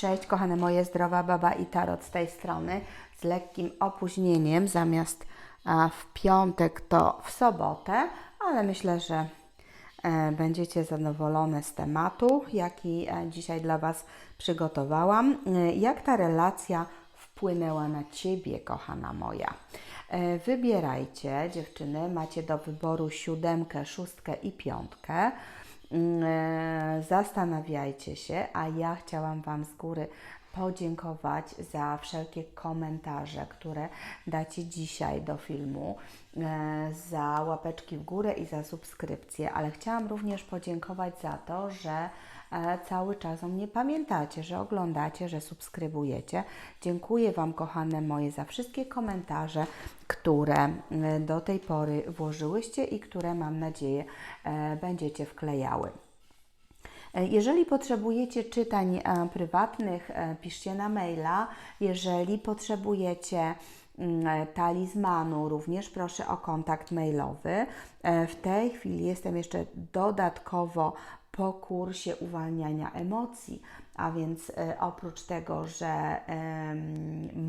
Cześć kochane moje, zdrowa baba i tarot z tej strony z lekkim opóźnieniem zamiast w piątek to w sobotę, ale myślę, że e, będziecie zadowolone z tematu, jaki e, dzisiaj dla Was przygotowałam. E, jak ta relacja wpłynęła na Ciebie, kochana moja? Wybierajcie, dziewczyny, macie do wyboru siódemkę, szóstkę i piątkę. Mm, e, Zastanawiajcie się, a ja chciałam Wam z góry podziękować za wszelkie komentarze, które dacie dzisiaj do filmu, e, za łapeczki w górę i za subskrypcję, ale chciałam również podziękować za to, że cały czas o mnie pamiętacie, że oglądacie, że subskrybujecie. Dziękuję Wam, kochane moje, za wszystkie komentarze, które e, do tej pory włożyłyście i które mam nadzieję e, będziecie wklejały. E, Jeżeli potrzebujecie czytań e, prywatnych, e, piszcie na maila. Jeżeli potrzebujecie mm, e, talizmanu, również proszę o kontakt mailowy. E, W tej chwili jestem jeszcze dodatkowo po kursie uwalniania emocji, a więc e, oprócz tego, że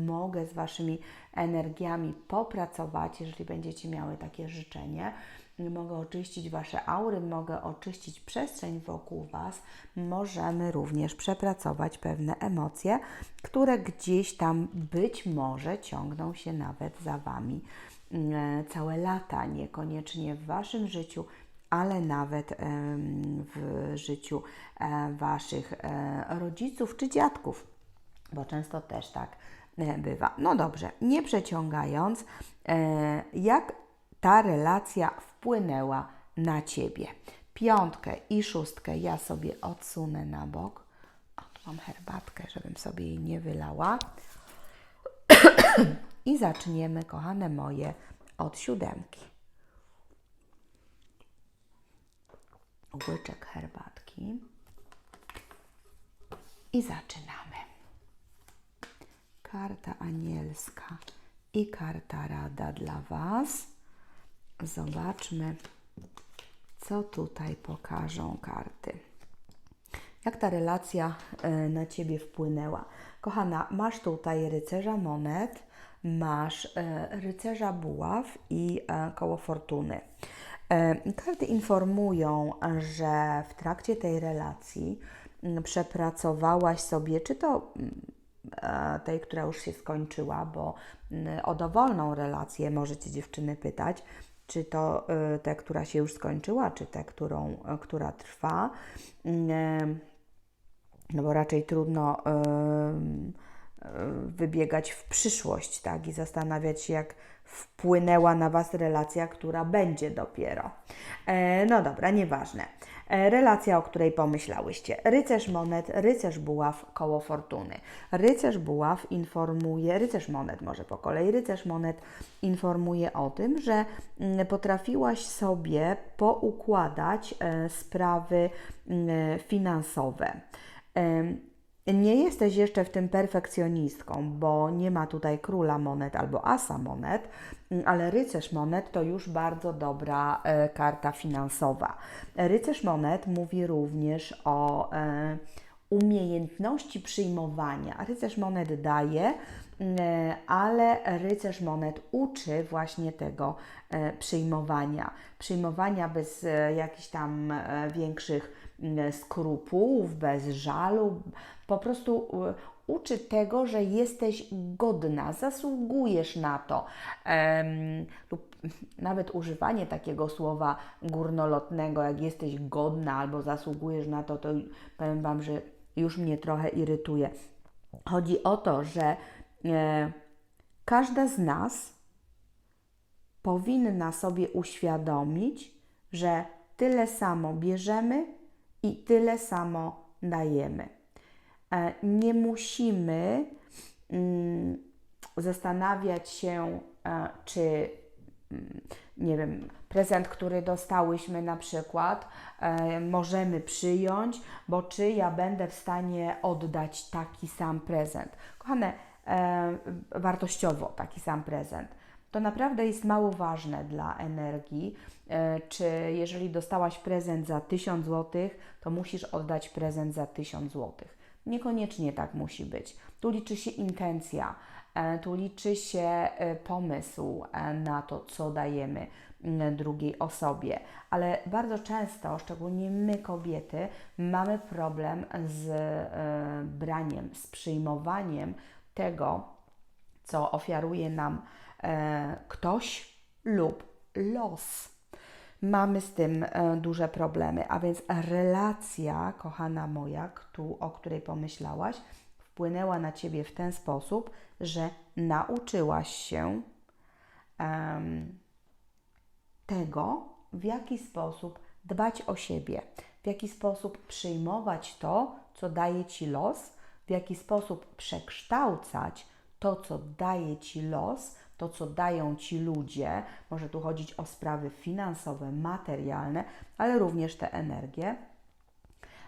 mogę z Waszymi energiami popracować, jeżeli będziecie miały takie życzenie, mogę oczyścić Wasze aury, mogę oczyścić przestrzeń wokół Was, możemy również przepracować pewne emocje, które gdzieś tam być może ciągną się nawet za Wami mm, całe lata, niekoniecznie w Waszym życiu, ale nawet w życiu e, Waszych e, rodziców czy dziadków, bo często też tak e, bywa. No dobrze, nie przeciągając, jak ta relacja wpłynęła na Ciebie? Piątkę i szóstkę ja sobie odsunę na bok. O, tu mam herbatkę, żebym sobie jej nie wylała. I zaczniemy, kochane moje, od siódemki. Łyczek herbatki. I zaczynamy. Karta anielska i karta rada dla Was. Zobaczmy, co tutaj pokażą karty. Jak ta relacja e, na Ciebie wpłynęła? Kochana, masz tutaj rycerza monet, masz e, rycerza buław i e, koło fortuny. E, Karty informują, że w trakcie tej relacji m, przepracowałaś sobie, czy to mm, e, tej, która już się skończyła, bo mm, o dowolną relację możecie dziewczyny pytać, czy to e, tę, która się już skończyła, czy tę, którą, która trwa. Mm, No bo raczej trudno wybiegać w przyszłość, tak, i zastanawiać się, jak wpłynęła na Was relacja, która będzie dopiero. E, no dobra, nieważne. E, relacja, o której pomyślałyście. Rycerz monet, rycerz buław, koło fortuny. Rycerz buław informuje, rycerz monet może po kolei, rycerz monet informuje o tym, że mm, potrafiłaś sobie poukładać e, sprawy mm, finansowe. Nie jesteś jeszcze w tym perfekcjonistką, bo nie ma tutaj króla monet albo asa monet, ale rycerz monet to już bardzo dobra e, karta finansowa. Rycerz monet mówi również o e, umiejętności przyjmowania. Rycerz monet daje, mm, e, ale rycerz monet uczy właśnie tego e, przyjmowania. Przyjmowania bez e, jakichś tam większych skrupułów, bez żalu, po prostu e, uczy tego, że jesteś godna, zasługujesz na to. Em, lub nawet używanie takiego słowa górnolotnego, jak jesteś godna albo zasługujesz na to, to powiem Wam, że już mnie trochę irytuje. Chodzi o to, że e, każda z nas powinna sobie uświadomić, że tyle samo bierzemy i tyle samo dajemy. E, Nie musimy mm, zastanawiać się, e, czy mm, nie wiem, prezent, który dostałyśmy na przykład, e, możemy przyjąć, bo czy ja będę w stanie oddać taki sam prezent. Kochane, wartościowo taki sam prezent. To naprawdę jest mało ważne dla energii, e, czy jeżeli dostałaś prezent za 1000 zł, to musisz oddać prezent za 1000 zł. Niekoniecznie tak musi być. Tu liczy się intencja, e, tu liczy się e, pomysł na to, co dajemy drugiej osobie, ale bardzo często, szczególnie my kobiety, mamy problem z braniem, z przyjmowaniem tego, co ofiaruje nam ktoś lub los. Mamy z tym e, duże problemy, a więc relacja, kochana moja, któ- o której pomyślałaś, wpłynęła na ciebie w ten sposób, że nauczyłaś się em, tego, w jaki sposób dbać o siebie, w jaki sposób przyjmować to, co daje ci los, w jaki sposób przekształcać to, co daje ci los, to, co dają ci ludzie. Może tu chodzić o sprawy finansowe, materialne, ale również te energie.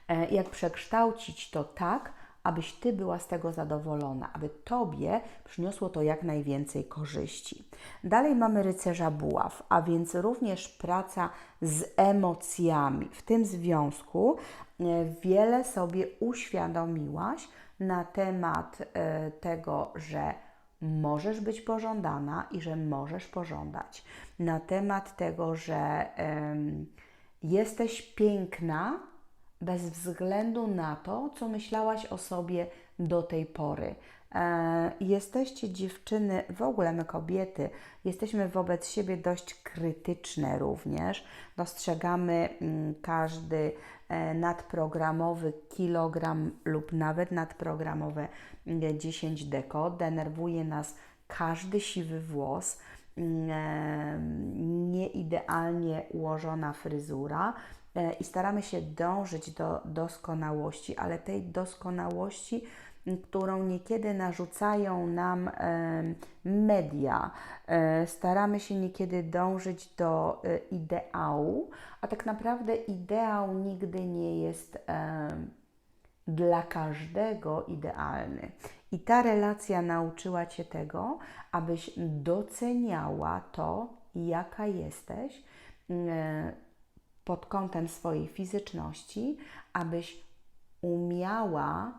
E, Jak przekształcić to tak, abyś ty była z tego zadowolona, aby tobie przyniosło to jak najwięcej korzyści. Dalej mamy rycerza buław, a więc również praca z emocjami. W tym związku e, wiele sobie uświadomiłaś na temat e, tego, że możesz być pożądana i że możesz pożądać. Na temat tego, że em, jesteś piękna bez względu na to, co myślałaś o sobie do tej pory. E, jesteście dziewczyny, w ogóle my kobiety, jesteśmy wobec siebie dość krytyczne również. Dostrzegamy mm, każdy nadprogramowy kilogram lub nawet nadprogramowe mm, 10 deko. Denerwuje nas każdy siwy włos, mm, e, nieidealnie ułożona fryzura e, i staramy się dążyć do doskonałości, ale tej doskonałości, którą niekiedy narzucają nam media. E, Staramy się niekiedy dążyć do e, ideału, a tak naprawdę ideał nigdy nie jest dla każdego idealny. I ta relacja nauczyła Cię tego, abyś doceniała to, jaka jesteś pod kątem swojej fizyczności, abyś umiała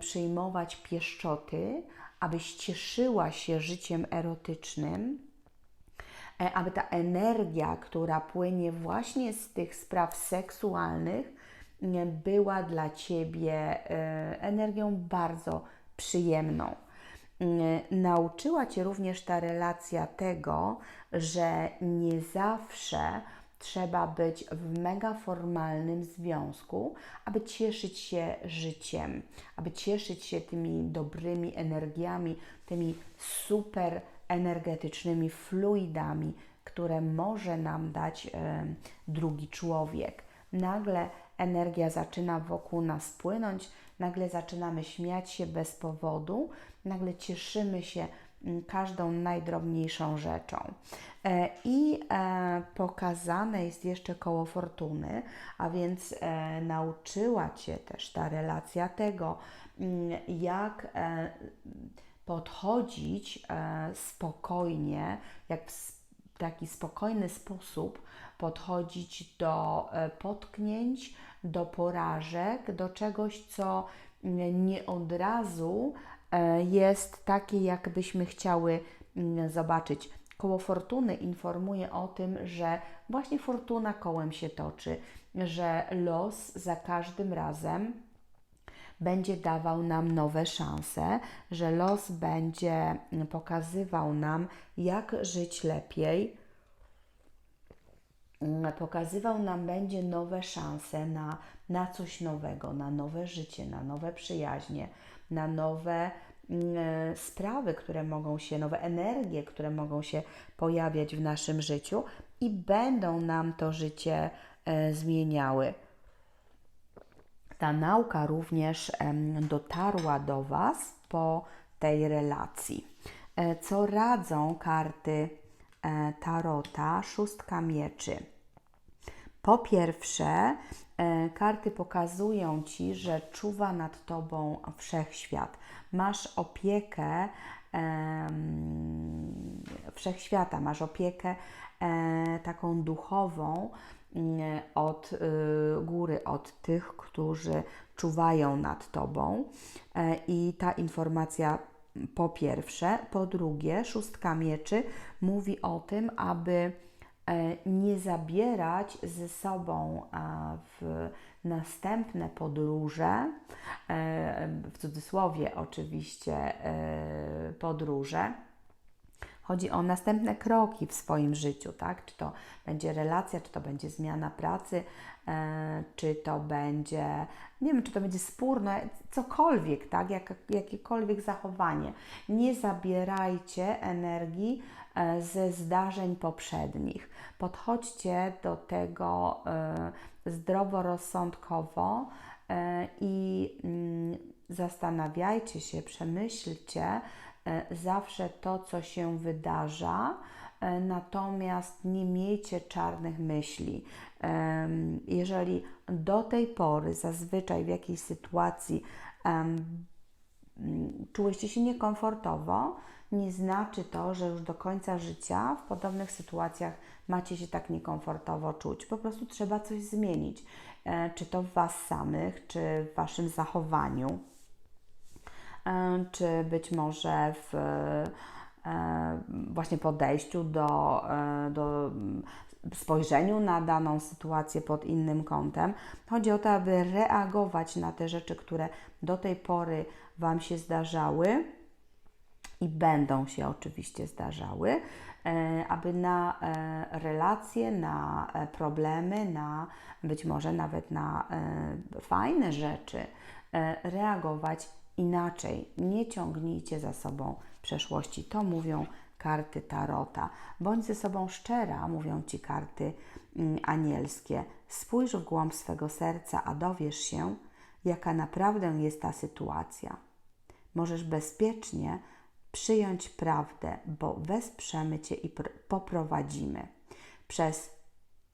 przyjmować pieszczoty, abyś cieszyła się życiem erotycznym, e, aby ta energia, która płynie właśnie z tych spraw seksualnych, nie była dla Ciebie e, energią bardzo przyjemną. Mm, Nauczyła Cię również ta relacja tego, że nie zawsze trzeba być w mega formalnym związku, aby cieszyć się życiem, aby cieszyć się tymi dobrymi energiami, tymi super energetycznymi fluidami, które może nam dać e, drugi człowiek. Nagle energia zaczyna wokół nas płynąć, nagle zaczynamy śmiać się bez powodu, nagle cieszymy się każdą najdrobniejszą rzeczą. E, I e, pokazane jest jeszcze koło fortuny, a więc e, nauczyła Cię też ta relacja tego, mm, jak podchodzić spokojnie, jak w taki spokojny sposób podchodzić do potknięć, do porażek, do czegoś, co mm, nie od razu jest takie, jakbyśmy chciały mm, zobaczyć. Koło fortuny informuje o tym, że właśnie fortuna kołem się toczy, że los za każdym razem będzie dawał nam nowe szanse, że los będzie mm, pokazywał nam, jak żyć lepiej, Mm, pokazywał nam będzie nowe szanse na, na coś nowego, na nowe życie, na nowe przyjaźnie, na nowe mm, e, sprawy, które mogą się, nowe energie, które mogą się pojawiać w naszym życiu i będą nam to życie e, zmieniały. Ta nauka również dotarła do Was po tej relacji. E, Co radzą karty Tarota, szóstka mieczy? Po pierwsze, karty pokazują Ci, że czuwa nad Tobą wszechświat. Masz opiekę wszechświata, masz opiekę e, taką duchową mm, od y, góry, od tych, którzy czuwają nad Tobą e, i ta informacja po pierwsze. Po drugie, szóstka mieczy mówi o tym, aby e, nie zabierać ze sobą w następne podróże, w cudzysłowie oczywiście podróże, Chodzi o następne kroki w swoim życiu, tak? Czy to będzie relacja, czy to będzie zmiana pracy, e, czy to będzie, nie wiem, czy to będzie spór, no, cokolwiek, tak? Jak, jakiekolwiek zachowanie. Nie zabierajcie energii e, ze zdarzeń poprzednich. Podchodźcie do tego e, zdroworozsądkowo i mm, zastanawiajcie się, przemyślcie, zawsze to, co się wydarza, e, natomiast nie miejcie czarnych myśli. Jeżeli do tej pory zazwyczaj w jakiejś sytuacji czułyście się niekomfortowo, nie znaczy to, że już do końca życia w podobnych sytuacjach macie się tak niekomfortowo czuć. Po prostu trzeba coś zmienić, e, czy to w Was samych, czy w Waszym zachowaniu. E, czy być może w e, właśnie podejściu do, e, do spojrzeniu na daną sytuację pod innym kątem. Chodzi o to, aby reagować na te rzeczy, które do tej pory Wam się zdarzały i będą się oczywiście zdarzały, aby na relacje, na problemy, na być może nawet na fajne rzeczy reagować inaczej. Nie ciągnijcie za sobą przeszłości. To mówią karty Tarota. Bądź ze sobą szczera, mówią ci karty mm, anielskie. Spójrz w głąb swego serca, a dowiesz się, jaka naprawdę jest ta sytuacja. Możesz bezpiecznie przyjąć prawdę, bo wesprzemy Cię i poprowadzimy przez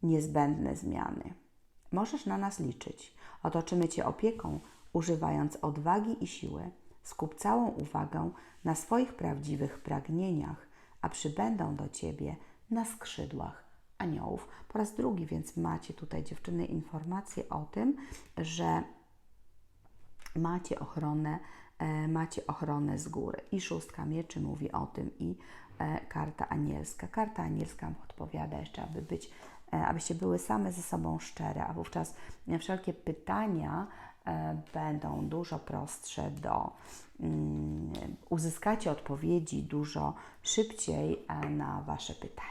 niezbędne zmiany. Możesz na nas liczyć. Otoczymy Cię opieką, używając odwagi i siły, skup całą uwagę na swoich prawdziwych pragnieniach, a przybędą do Ciebie na skrzydłach aniołów. Po raz drugi więc macie tutaj dziewczyny informacje o tym, że macie ochronę, e, macie ochronę z góry. I szóstka mieczy mówi o tym i e, karta anielska. Karta anielska odpowiada jeszcze, aby być, e, abyście były same ze sobą szczere, a wówczas wszelkie pytania E, będą dużo prostsze do mm, uzyskacie odpowiedzi dużo szybciej e, na Wasze pytania.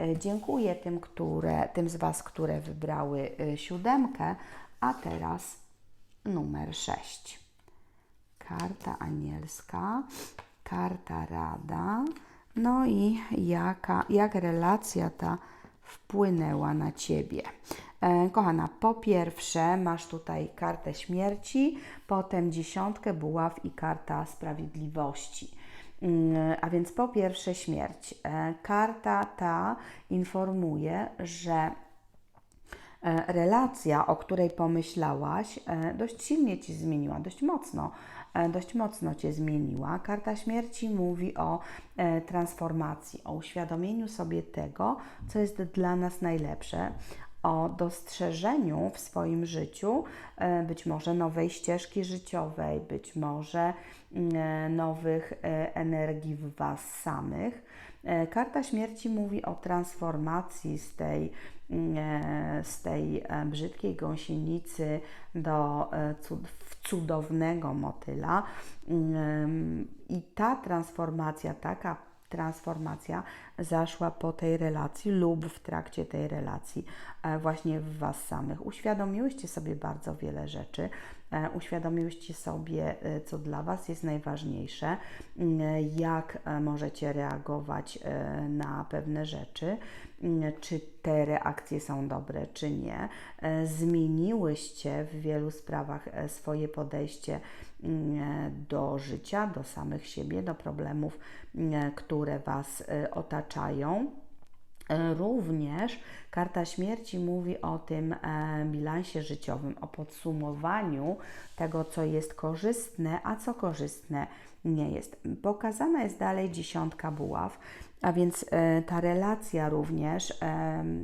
E, dziękuję tym, które, tym z Was, które wybrały siódemkę, a teraz numer 6. Karta anielska, karta rada, no i jaka, jak relacja ta wpłynęła na Ciebie. E, kochana, po pierwsze masz tutaj kartę śmierci, potem dziesiątkę buław i karta sprawiedliwości. Mm, a więc po pierwsze śmierć. E, karta ta informuje, że e, relacja, o której pomyślałaś, dość silnie ci zmieniła, dość mocno, dość mocno cię zmieniła. Karta śmierci mówi o transformacji, o uświadomieniu sobie tego, co jest dla nas najlepsze, o dostrzeżeniu w swoim życiu e, być może nowej ścieżki życiowej, być może mm, e, nowych e, energii w Was samych. Karta śmierci mówi o transformacji z tej, mm, z tej brzydkiej gąsienicy do cudownego motyla. Mm, I ta transformacja, taka transformacja zaszła po tej relacji lub w trakcie tej relacji e, właśnie w Was samych. Uświadomiłyście sobie bardzo wiele rzeczy, e, uświadomiłyście sobie, e, co dla Was jest najważniejsze, jak możecie reagować na pewne rzeczy, czy te reakcje są dobre, czy nie. Zmieniłyście w wielu sprawach swoje podejście do życia, do samych siebie, do problemów, które Was otaczają. E, Również karta śmierci mówi o tym e, bilansie życiowym, o podsumowaniu tego, co jest korzystne, a co korzystne nie jest. Pokazana jest dalej dziesiątka buław, a więc e, ta relacja również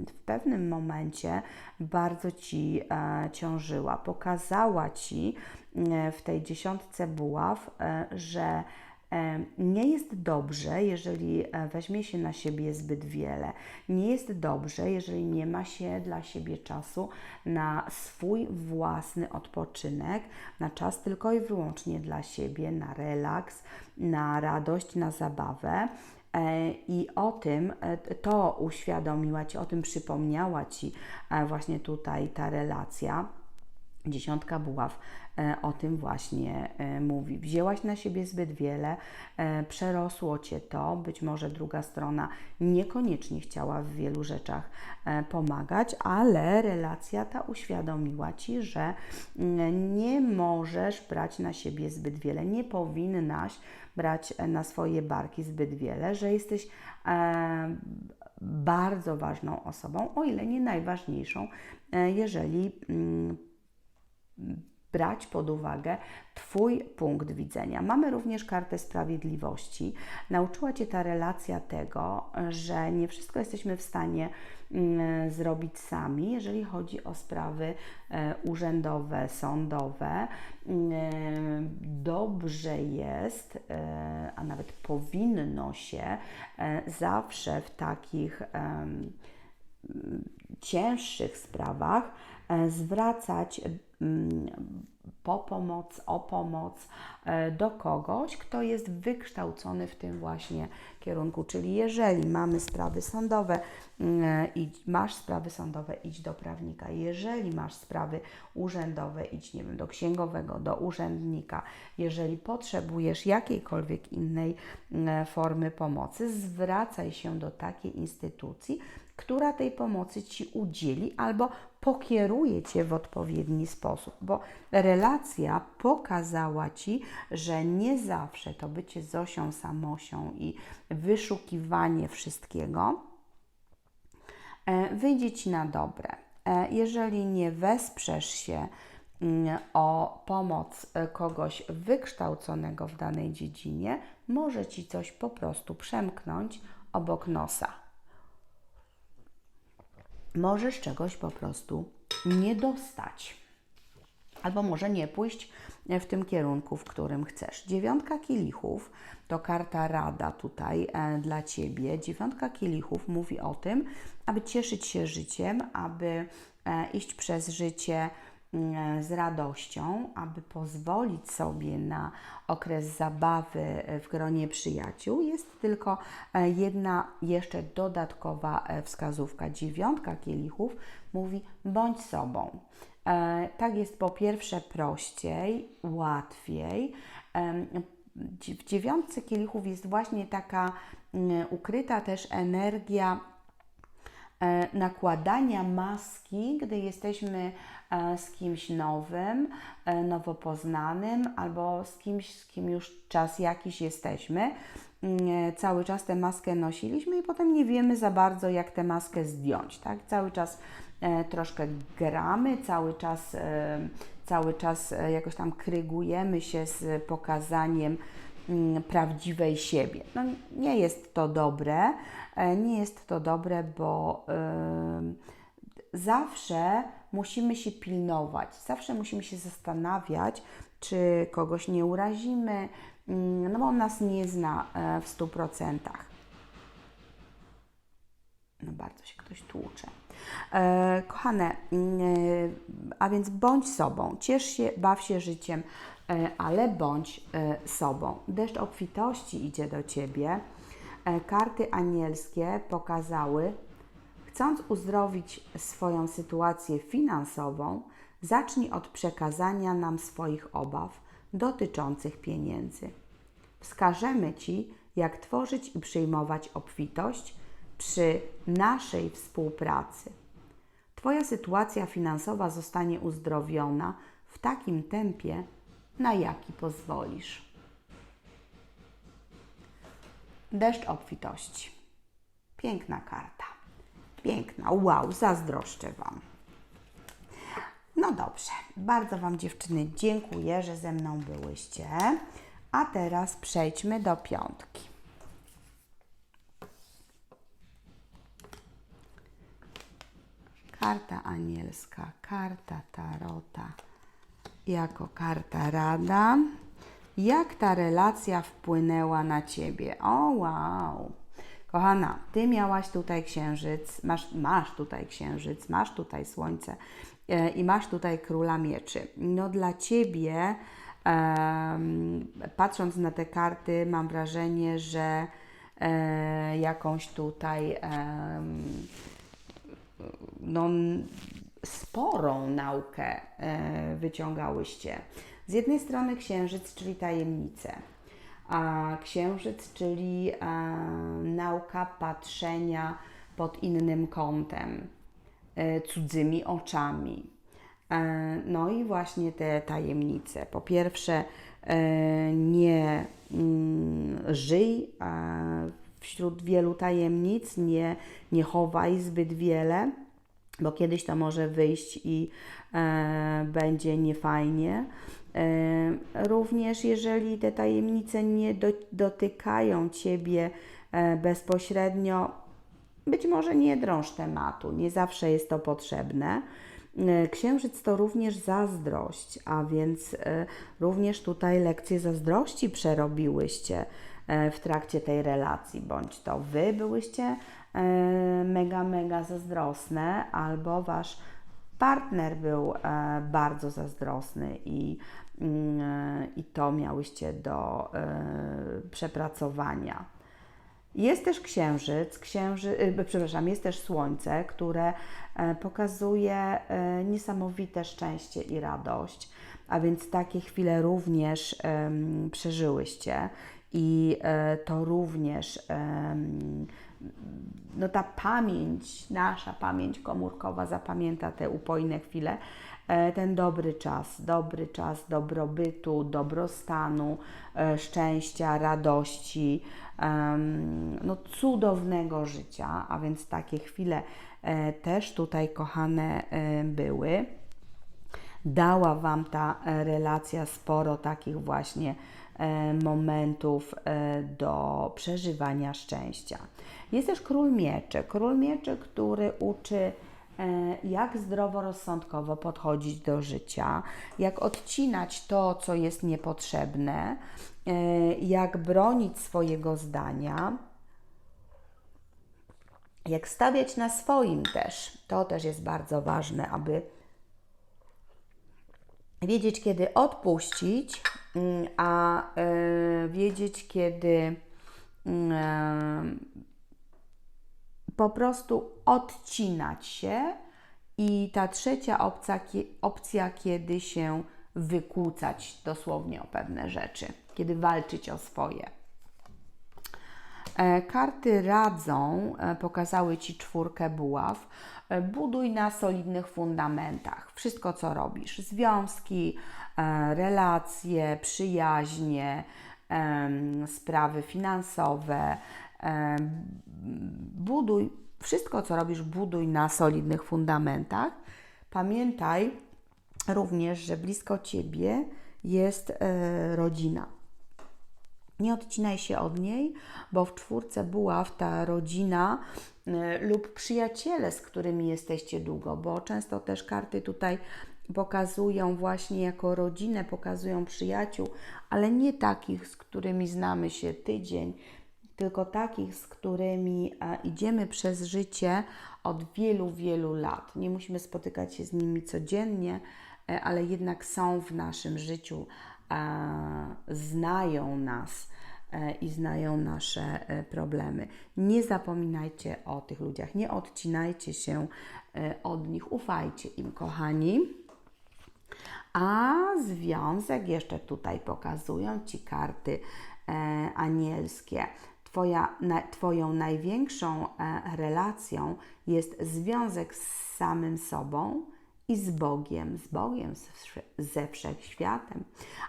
w pewnym momencie bardzo ci ciążyła. Pokazała ci w tej dziesiątce buław, że Nie jest dobrze, jeżeli e, weźmie się na siebie zbyt wiele. Nie jest dobrze, jeżeli nie ma się dla siebie czasu na swój własny odpoczynek, na czas tylko i wyłącznie dla siebie, na relaks, na radość, na zabawę. E, I o tym e, to uświadomiła Ci, o tym przypomniała Ci właśnie tutaj ta relacja. Dziesiątka buław e, o tym właśnie e, mówi. Wzięłaś na siebie zbyt wiele, e, przerosło cię to, być może druga strona niekoniecznie chciała w wielu rzeczach pomagać, ale relacja ta uświadomiła ci, że mm, nie możesz brać na siebie zbyt wiele, nie powinnaś brać na swoje barki zbyt wiele, że jesteś bardzo ważną osobą, o ile nie najważniejszą, jeżeli mm, brać pod uwagę Twój punkt widzenia. Mamy również kartę sprawiedliwości. Nauczyła Cię ta relacja tego, że nie wszystko jesteśmy w stanie mm, zrobić sami, jeżeli chodzi o sprawy e, urzędowe, sądowe. Mm, Dobrze jest, e, a nawet powinno się e, zawsze w takich cięższych sprawach zwracać mm, po pomoc, o pomoc e, do kogoś, kto jest wykształcony w tym właśnie kierunku. Czyli jeżeli mamy sprawy sądowe, mm, idź, masz sprawy sądowe, idź do prawnika. Jeżeli masz sprawy urzędowe, idź, nie wiem, do księgowego, do urzędnika. Jeżeli potrzebujesz jakiejkolwiek innej mm, formy pomocy, zwracaj się do takiej instytucji, która tej pomocy Ci udzieli albo pokieruje Cię w odpowiedni sposób, bo relacja pokazała Ci, że nie zawsze to bycie Zosią Samosią i wyszukiwanie wszystkiego e, wyjdzie Ci na dobre. E, Jeżeli nie wesprzesz się mm, o pomoc e, kogoś wykształconego w danej dziedzinie, może Ci coś po prostu przemknąć obok nosa możesz czegoś po prostu nie dostać. Albo może nie pójść w tym kierunku, w którym chcesz. Dziewiątka kielichów to karta rada tutaj e, dla Ciebie. Dziewiątka kielichów mówi o tym, aby cieszyć się życiem, aby e, iść przez życie z radością, aby pozwolić sobie na okres zabawy w gronie przyjaciół. Jest tylko e, jedna jeszcze dodatkowa e, wskazówka. Dziewiątka kielichów mówi bądź sobą. E, Tak jest po pierwsze prościej, łatwiej. W dziewiątce kielichów jest właśnie taka ukryta też energia e, nakładania maski, gdy jesteśmy e, z kimś nowym, e, nowo poznanym albo z kimś, z kim już czas jakiś jesteśmy. Mm, Cały czas tę maskę nosiliśmy i potem nie wiemy za bardzo, jak tę maskę zdjąć. Tak? Cały czas e, troszkę gramy, cały czas, e, cały czas e, jakoś tam krygujemy się z pokazaniem mm, prawdziwej siebie. No, nie jest to dobre, e, nie jest to dobre, bo zawsze musimy się pilnować, zawsze musimy się zastanawiać, czy kogoś nie urazimy, mm, no bo on nas nie zna e, w stu procentach. No bardzo się ktoś tłucze. E, kochane, mm, e, a więc bądź sobą, ciesz się, baw się życiem, e, ale bądź e, sobą. Deszcz obfitości idzie do Ciebie. E, karty anielskie pokazały, chcąc uzdrowić swoją sytuację finansową, zacznij od przekazania nam swoich obaw dotyczących pieniędzy. Wskażemy Ci, jak tworzyć i przyjmować obfitość przy naszej współpracy. Twoja sytuacja finansowa zostanie uzdrowiona w takim tempie, na jaki pozwolisz. Deszcz obfitości. Piękna karta. Piękna, wow, zazdroszczę Wam. No dobrze, bardzo Wam dziewczyny dziękuję, że ze mną byłyście. A teraz przejdźmy do piątki. Karta anielska, karta tarota jako karta rada. Jak ta relacja wpłynęła na Ciebie? O wow! Kochana, Ty miałaś tutaj księżyc, masz, masz tutaj księżyc, masz tutaj słońce e, i masz tutaj króla mieczy. No dla Ciebie, em, patrząc na te karty, mam wrażenie, że e, jakąś tutaj em, no, sporą naukę e, wyciągałyście. Z jednej strony księżyc, czyli tajemnice, a księżyc, czyli e, nauka patrzenia pod innym kątem, e, cudzymi oczami. E, No i właśnie te tajemnice. Po pierwsze, nie mm, żyj wśród wielu tajemnic, nie, nie chowaj zbyt wiele, bo kiedyś to może wyjść i będzie niefajnie. E, również jeżeli te tajemnice nie do, dotykają Ciebie e, bezpośrednio, być może nie drąż tematu, nie zawsze jest to potrzebne. E, Księżyc to również zazdrość, a więc również tutaj lekcje zazdrości przerobiłyście w trakcie tej relacji, bądź to Wy byłyście mega, mega zazdrosne, albo Wasz partner był e, bardzo zazdrosny i, mm, e, i to miałyście do e, przepracowania. Jest też księżyc, księży, przepraszam, jest też słońce, które pokazuje niesamowite szczęście i radość, a więc takie chwile również przeżyłyście i e, to również no ta pamięć, nasza pamięć komórkowa zapamięta te upojne chwile, e, ten dobry czas, dobry czas dobrobytu, dobrostanu, e, szczęścia, radości, no cudownego życia, a więc takie chwile też tutaj kochane były. Dała Wam ta relacja sporo takich właśnie momentów e, do przeżywania szczęścia. Jest też król mieczy. Król mieczy, który uczy e, jak zdroworozsądkowo podchodzić do życia, jak odcinać to, co jest niepotrzebne, e, jak bronić swojego zdania, jak stawiać na swoim też. To też jest bardzo ważne, aby wiedzieć, kiedy odpuścić, mm, a e, wiedzieć, kiedy mm, e, po prostu odcinać się. I ta trzecia opcja, opcja, kiedy się wykłócać dosłownie o pewne rzeczy, kiedy walczyć o swoje. E, Karty radzą, e, pokazały Ci czwórkę buław. E, Buduj na solidnych fundamentach. Wszystko, co robisz. Związki, relacje, przyjaźnie, sprawy finansowe. Buduj, wszystko, co robisz, buduj na solidnych fundamentach. Pamiętaj również, że blisko Ciebie jest rodzina. Nie odcinaj się od niej, bo w czwórce buław ta rodzina y, lub przyjaciele, z którymi jesteście długo, bo często też karty tutaj pokazują właśnie jako rodzinę, pokazują przyjaciół, ale nie takich, z którymi znamy się tydzień, tylko takich, z którymi idziemy przez życie od wielu, wielu lat. Nie musimy spotykać się z nimi codziennie, e, ale jednak są w naszym życiu, znają nas i znają nasze e, problemy. Nie zapominajcie o tych ludziach, nie odcinajcie się e, od nich, ufajcie im, kochani. A związek jeszcze tutaj pokazują Ci karty e, anielskie. Twoja, na, twoją największą e, relacją jest związek z samym sobą i z Bogiem, z Bogiem, ze wszechświatem,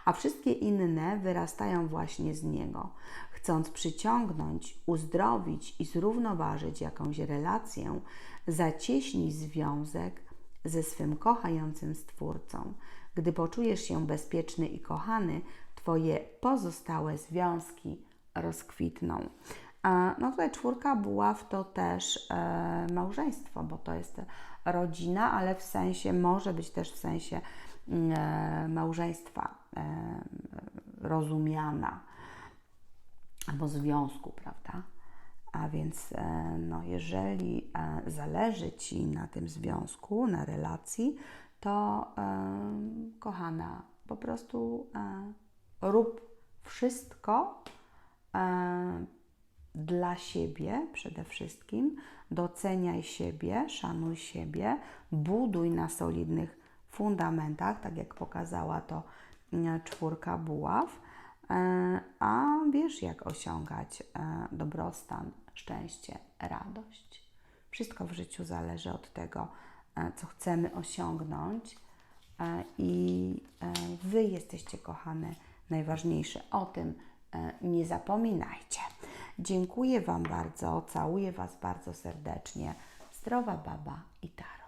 a wszystkie inne wyrastają właśnie z Niego. Chcąc przyciągnąć, uzdrowić i zrównoważyć jakąś relację, zacieśnij związek ze swym kochającym Stwórcą. Gdy poczujesz się bezpieczny i kochany, Twoje pozostałe związki rozkwitną. A, No tutaj czwórka buław to też e, małżeństwo, bo to jest rodzina, ale w sensie, może być też w sensie mm, e, małżeństwa e, rozumiana albo związku, prawda? A więc, e, no, jeżeli e, zależy Ci na tym związku, na relacji, to e, kochana, po prostu e, rób wszystko e, dla siebie przede wszystkim. Doceniaj siebie, szanuj siebie, buduj na solidnych fundamentach, tak jak pokazała to mm, czwórka buław. E, A wiesz, jak osiągać e, dobrostan, szczęście, radość. Wszystko w życiu zależy od tego, e, co chcemy osiągnąć. I Wy jesteście kochane najważniejsze. O tym nie zapominajcie. Dziękuję Wam bardzo, całuję Was bardzo serdecznie. Zdrowa baba i Tara.